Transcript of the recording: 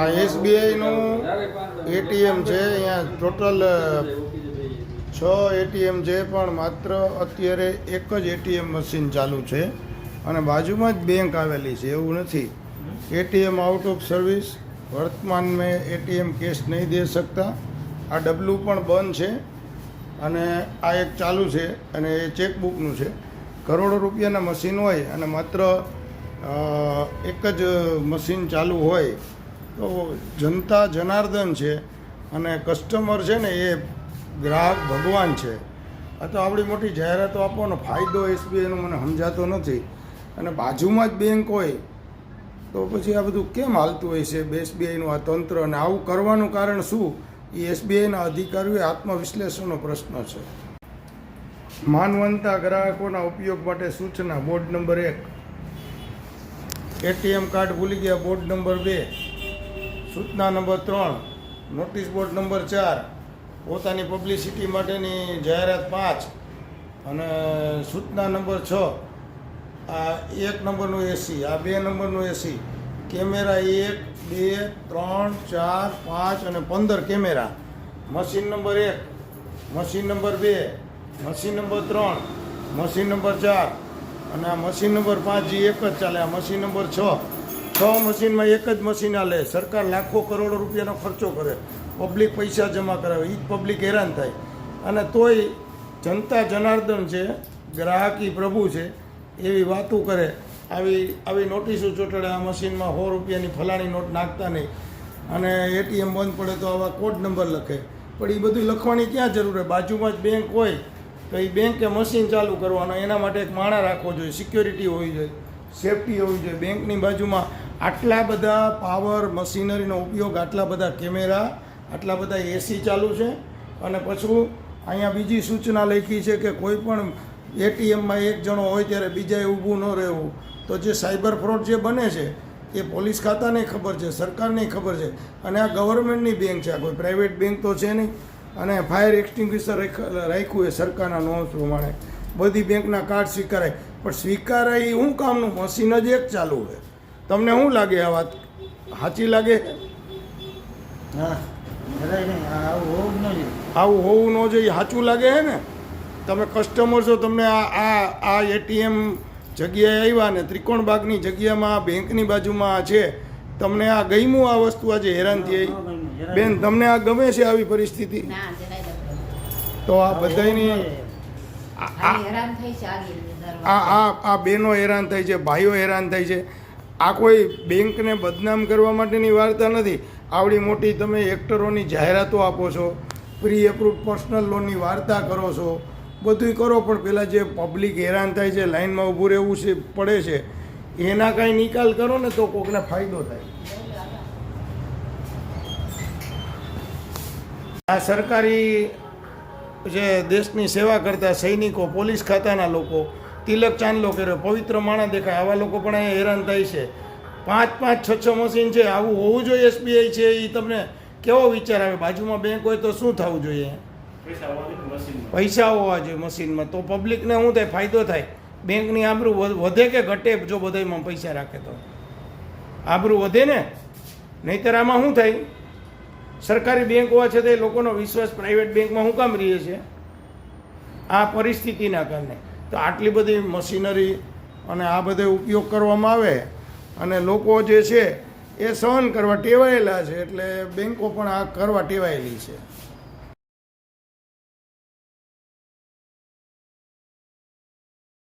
આ એસબીઆઈનું એટીએમ છે, અહીંયા ટોટલ છ એટીએમ છે, પણ માત્ર અત્યારે એક જ એટીએમ મશીન ચાલુ છે અને બાજુમાં જ બેંક આવેલી છે, એવું નથી. એટીએમ આઉટ ઓફ સર્વિસ વર્તમાન મેં એટીએમ કેશ નહીં દે શકતા. આ ડબલું પણ બંધ છે અને આ એક ચાલુ છે અને એ ચેકબુકનું છે. કરોડો રૂપિયાના મશીન હોય અને માત્ર એક જ મશીન ચાલુ હોય તો જનતા જનાર્દન છે અને કસ્ટમર છે ને એ ગ્રાહક ભગવાન છે. આ તો આવડી મોટી જાહેરાતો આપવાનો ફાયદો એસબીઆઈનો મને સમજાતો નથી. અને બાજુમાં જ બેંક હોય, તો પછી આ બધું કેમ હાલતું હોય છે? એસબીઆઈનું આ તંત્ર અને આવું કરવાનું કારણ શું? એ એસબીઆઈના અધિકારીઓએ આત્મવિશ્લેષણનો પ્રશ્ન છે. માનવંતા ગ્રાહકોના ઉપયોગ માટે સૂચના, બોર્ડ નંબર એક. એટીએમ કાર્ડ ભૂલી ગયા, બોર્ડ નંબર બે. સૂચના નંબર ત્રણ, નોટિસ બોર્ડ નંબર ચાર, પોતાની પબ્લિસિટી માટેની જાહેરાત પાંચ અને સૂચના નંબર છ. આ એક નંબરનું એસી આ બે નંબરનું એસી કેમેરા એક, બે, ત્રણ, ચાર, પાંચ અને પંદર કેમેરા. મશીન નંબર એક, મશીન નંબર બે, મશીન નંબર ત્રણ, મશીન નંબર ચાર અને આ મશીન નંબર પાંચ જે એક જ ચાલે, આ મશીન નંબર છ. છ મશીનમાં એક જ મશીન આલે. સરકાર લાખો કરોડો રૂપિયાનો ખર્ચો કરે. પબ્લિક પૈસા જમા કરાવે. એ જ પબ્લિક હેરાન થાય. અને તોય જનતા જનાર્દન છે, ગ્રાહકી પ્રભુ છે, એવી વાતો કરે. આવી આવી નોટિસો ચોંટાડે આ મશીનમાં સો રૂપિયાની ફલાણી નોટ નાખતા નહીં. અને એટીએમ બંધ પડે તો આવા કોડ નંબર લખે. પણ એ બધું લખવાની ક્યાં જરૂર હોય બાજુમાં જ બેંક હોય તો એ બેંકે મશીન ચાલુ કરવાનો. એના માટે એક માણા રાખવો જોઈએ. સિક્યોરિટી હોવી જોઈએ. સેફટી હોવી જોઈએ. બેંકની બાજુમાં આટલા બધા પાવર મશીનરીનો ઉપયોગ, આટલા બધા કેમેરા, આટલા બધા એસી ચાલુ છે. અને પછી અહીંયા બીજી સૂચના લખી છે કે કોઈ પણ એટીએમમાં એક જણો હોય ત્યારે બીજાએ ઊભું ન રહેવું. તો જે સાયબર ફ્રોડ જે બને છે, એ પોલીસ ખાતાને ખબર છે, સરકારને ખબર છે. અને આ ગવર્મેન્ટની બેંક છે, આ કોઈ પ્રાઇવેટ બેંક તો છે નહીં. અને ફાયર એક્સટિંગ્વિશર રાખ્યું એ સરકારના નોંધ પ્રમાણે. બધી બેંકના કાર્ડ સ્વીકારાય. પણ સ્વીકારાય એ શું કામનું? મશીન જ એક ચાલુ હોય. તમને શું લાગે આ વાત? સાચી લાગે? આવું હોવું ન જોઈએ. આવું હોવું ન જોઈએ સાચું લાગે છે ને? તમે કસ્ટમર છો તમને આ આ આ એટીએમ જગ્યાએ આવ્યા ને ત્રિકોણબાગની જગ્યામાં આ બેંકની બાજુમાં આ છે તમને આ ગમ્યું આ વસ્તુ આજે હેરાન થઈ બેન તમને આ ગમે છે આવી પરિસ્થિતિ. તો આ બધાની આ આ આ આ હેરાન થાય છે ભાઈઓ હેરાન થાય છે. આ કોઈ બેંકને બદનામ કરવા માટેની વાર્તા નથી. આવડી મોટી તમે એક્ટરોની જાહેરાતો આપો છો પ્રી એપ્રુવ પર્સનલ લોનની વાર્તા કરો છો, બધુંય કરો, પણ પેલા જે પબ્લિક હેરાન થાય છે લાઇનમાં ઊભું રહેવું છે, પડે છે, એના કાંઈ નિકાલ કરો ને તો કોકને ફાયદો થાય. આ સરકારી જે દેશની સેવા કરતા સૈનિકો, પોલીસ ખાતાના લોકો તિલક ચાંદલો કર્યો પવિત્ર માણા દેખાય આવા લોકો પણ અહીંયા હેરાન થાય છે. પાંચ પાંચ છ છ મશીન છે આવું હોવું જોઈએ એસબીઆઈ છે એ તમને કેવો વિચાર આવે? બાજુમાં બેંક હોય તો શું થવું જોઈએ? પૈસા હોવા જોઈએ મશીનમાં તો પબ્લિકને શું થાય? ફાયદો થાય. બેંકની આબરૂ વધે કે ઘટે જો બધામાં પૈસા રાખે તો? આબરૂ વધે ને? નહીંતર આમાં શું થાય? સરકારી બેંક હોવા છતાં એ લોકોનો વિશ્વાસ પ્રાઇવેટ બેંકમાં શું કામ રહીએ છે? આ પરિસ્થિતિના કારણે. તો આટલી બધી મશીનરી અને આ બધે ઉપયોગ કરવામાં આવે અને લોકો જે છે એ સહન કરવા ટેવાયેલા છે, એટલે બેંકો પણ આ કરવા ટેવાયેલી છે.